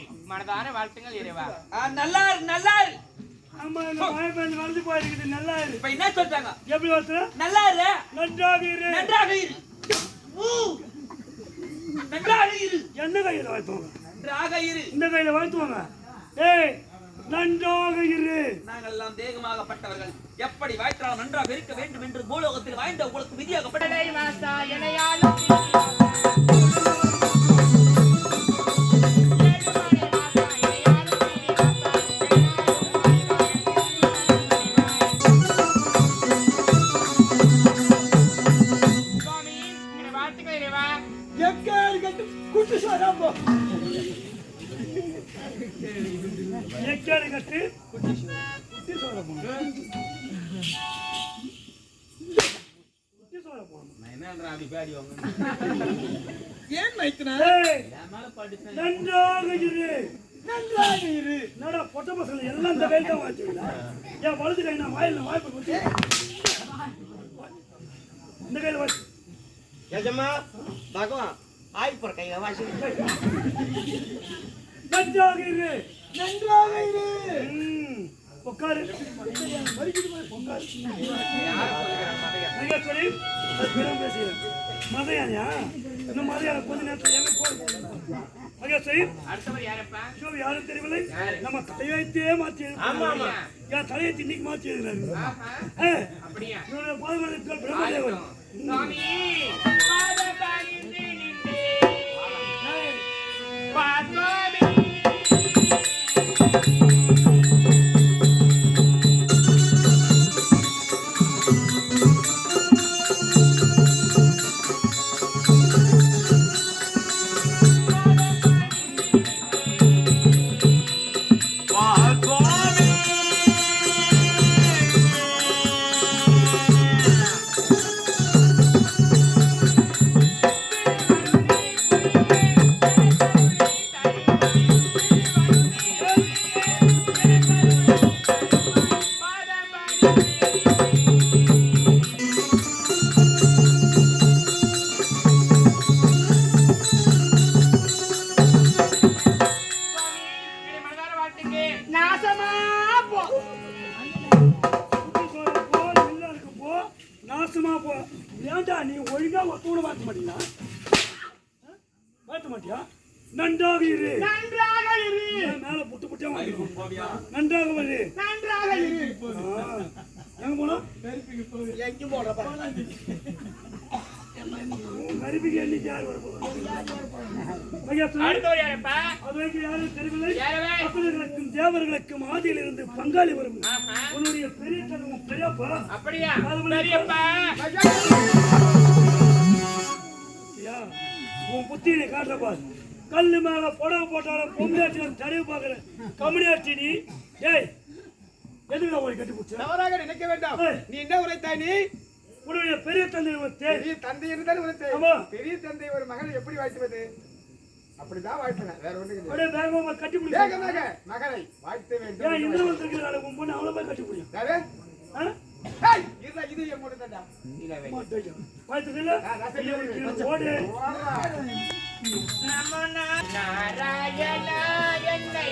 ஏழை மனதார வாழ்த்துங்கள் இறைவா. நல்லா இரு, நல்லா இரு. ஆமா இந்த மழைப்பெண் வந்து போயிருக்குது நல்லா இரு இப்ப என்ன சொல்றாங்க? எப்படி வருது நல்லா இரு நன்றாக இரு. நன்றாக இரு. ஊ. நன்றாக இரு. எந்த கையில வாழ்த்துவாங்க நன்றாக இரு. இந்த கையில வாழ்த்துவாங்க ஏய் நன்றாக இரு. நாங்கள் எல்லாம் தேகமாகப்பட்டவர்கள் எப்படி வாய்த்தாலும் நன்றாக இருக்க வேண்டும் என்று பூலோகத்தில் வாய்ந்த உங்களுக்கு விதியாகப்பட்ட பிச்சாடி கட்டு. குட்டி சோழ போனோம் குட்டி சோழ ஏன் வைத்தனா நன்றாக இரு. நன்றாக இரு. என்னடா பொட்ட பசங்க? எல்லாம் இந்த வேலை தான் வாச்சுங்களா ஏன் வலது கை நான் வாயில் வாய்ப்பு கொடுத்து. இந்த கையில் வாச்சு யஜமா பகவான் ஆய் போற கையில வாசி நன்றாக இரு. நன்றாக இரு. உட்காரு. பிறம் பேசுகிறேன் மதையானியா? இந்த மதையான கொஞ்ச நேரத்தில் எங்க ஐயோ யாரும் தெரியவில்லை? நம்ம தலையெழுத்தே மாற்றி. என் தலையெழுத்து இன்னைக்கு மாற்றி எழுதுறாரு. இவருடைய பாதமரத்தில் பிரம்மதேவன். வருஷமா போ. ஏன்டா நீ ஒழுங்கா ஒரு தூணை பார்க்க மாட்டீங்களா மாட்டியா? நன்றாக இரு. நன்றாக இரு. மேல புட்டு புட்டியா வாங்கிடும் நன்றாக இரு நன்றாக இரு. எங்க போனோம்? எங்க போடுறப்ப தேவர்களுக்கும் ஆதியிலிருந்து பங்காளி வரும். உன்னுடைய பெரிய கனவும் பெரியப்பா. அப்படியா? உன் புத்தியை காட்டுற பாரு. கல்லு மேல புடவை போட்டாலும் பொம்மையாச்சி தடவை பாக்குற கம்யூனியாச்சி நீ. ஏய் எதுக்கு அவரை கட்டி தவறாக நினைக்க வேண்டாம். நீ என்ன உரைத்தாய் நீ? உன்னுடைய பெரிய தந்தை தேய் பெரிய தந்தை இருந்தாலும் உரைத்தாய் ஆமா. பெரிய தந்தை ஒரு மகனை எப்படி வாழ்த்துவது? அப்படிதான் வாழ்த்தின வேற ஒண்ணு வேகமா கட்டி வேகமாக மகனை வாழ்த்த ஏன் வேண்டும் இந்திரவன் இருக்கிறாள் உன் பொண்ணு அவளை போய் கட்டி இதுதான், இது என் மட்டும்தான்டா. பார்த்துக்கல ஓடு. நமோ நாராயணா என்னை